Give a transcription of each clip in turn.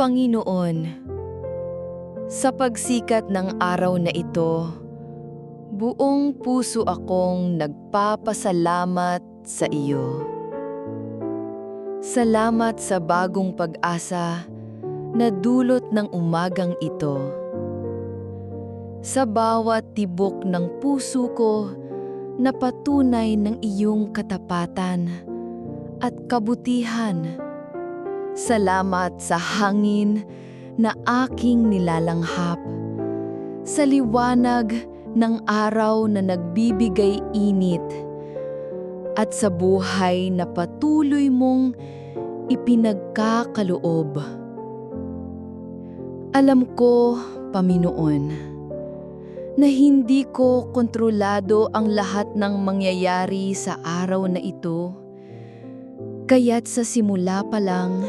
Panginoon, sa pagsikat ng araw na ito, buong puso akong nagpapasalamat sa iyo. Salamat sa bagong pag-asa na dulot ng umagang ito. Sa bawat tibok ng puso ko na patunay ng iyong katapatan at kabutihan. Salamat sa hangin na aking nilalanghap. Sa liwanag ng araw na nagbibigay init. At sa buhay na patuloy mong ipinagkakaloob. Alam ko, Paminoon, na hindi ko kontrolado ang lahat ng mangyayari sa araw na ito. Kaya't sa simula pa lang,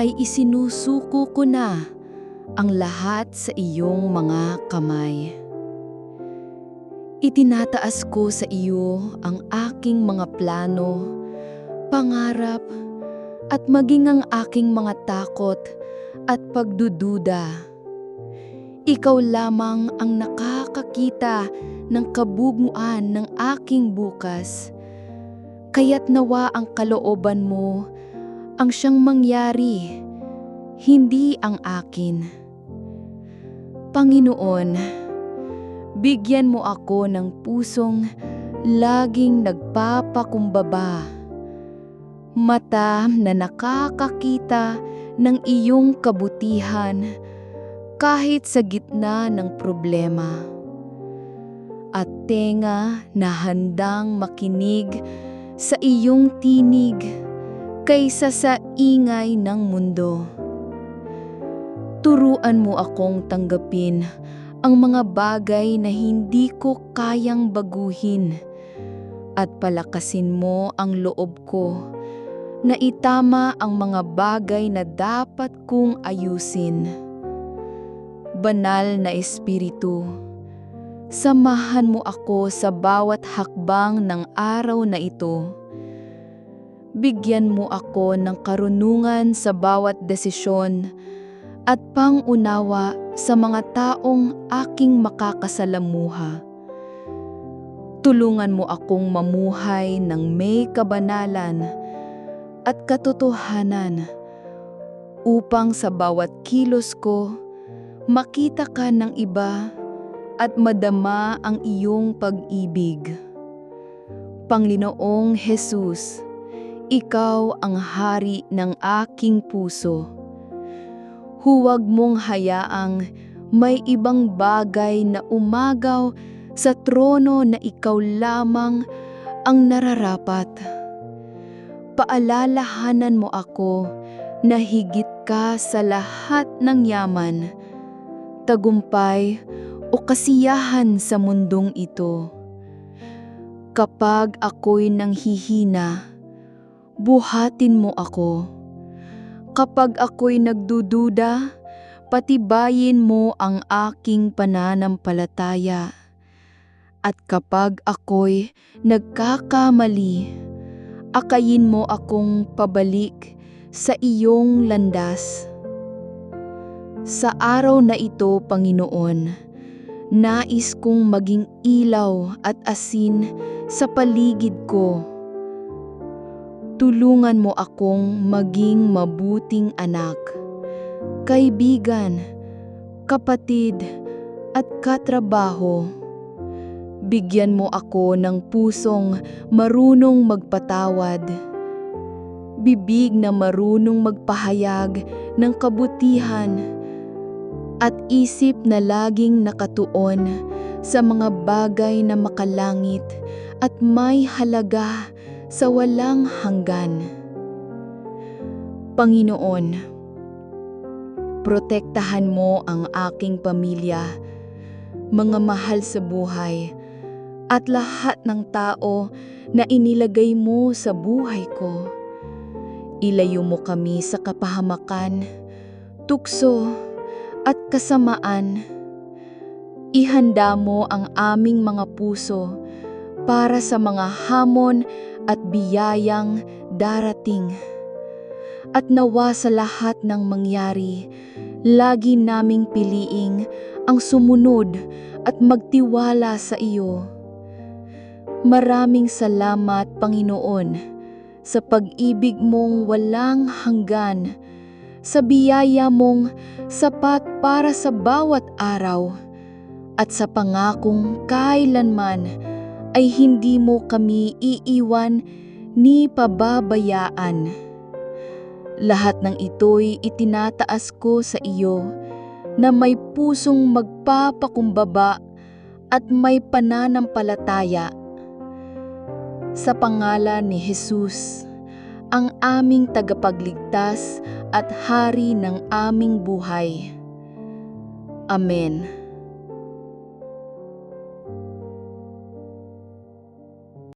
ay isinusuko ko na ang lahat sa iyong mga kamay. Itinataas ko sa iyo ang aking mga plano, pangarap, at maging ang aking mga takot at pagdududa. Ikaw lamang ang nakakakita ng kabugmuan ng aking bukas. Kaya't nawa ang kalooban mo ang siyang mangyari, hindi ang akin. Panginoon, bigyan mo ako ng pusong laging nagpapakumbaba. Mata na nakakakita ng iyong kabutihan kahit sa gitna ng problema. At tenga na handang makinig sa iyong tinig kaysa sa ingay ng mundo. Turuan mo akong tanggapin ang mga bagay na hindi ko kayang baguhin at palakasin mo ang loob ko na itama ang mga bagay na dapat kong ayusin. Banal na Espiritu, samahan mo ako sa bawat hakbang ng araw na ito. Bigyan mo ako ng karunungan sa bawat desisyon at pangunawa sa mga taong aking makakasalamuha. Tulungan mo akong mamuhay ng may kabanalan at katotohanan upang sa bawat kilos ko makita ka ng iba at madama ang iyong pag-ibig. Panginoong Jesus, Ikaw ang hari ng aking puso. Huwag mong hayaang may ibang bagay na umagaw sa trono na ikaw lamang ang nararapat paalalahanan mo ako na higit ka sa lahat ng yaman, tagumpay o kasiyahan sa mundong ito. Kapag ako'y nanghihina, buhatin mo ako. Kapag ako'y nagdududa, patibayin mo ang aking pananampalataya. At kapag ako'y nagkakamali, akayin mo akong pabalik sa iyong landas. Sa araw na ito, Panginoon, nais kong maging ilaw at asin sa paligid ko. Tulungan mo akong maging mabuting anak, kaibigan, kapatid, at katrabaho Bigyan mo ako ng pusong marunong magpatawad. Bibig na marunong magpahayag ng kabutihan at isip na laging nakatuon sa mga bagay na makalangit at may halaga sa walang hanggan. Panginoon, protektahan mo ang aking pamilya, mga mahal sa buhay, at lahat ng tao na inilagay mo sa buhay ko. Ilayo mo kami sa kapahamakan, tukso at kasamaan. Ihanda mo ang aming mga puso para sa mga hamon at biyayang darating. At nawa sa lahat ng mangyari, lagi naming piliing ang sumunod at magtiwala sa iyo. Maraming salamat, Panginoon, sa pag-ibig mong walang hanggan, sa biyaya mong sapat para sa bawat araw, at sa pangakong kailanman ay hindi mo kami iiwan ni pababayaan. Lahat ng ito'y itinataas ko sa iyo na may pusong magpapakumbaba at may pananampalataya. Sa pangalan ni Jesus, ang aming tagapagligtas at hari ng aming buhay. Amen.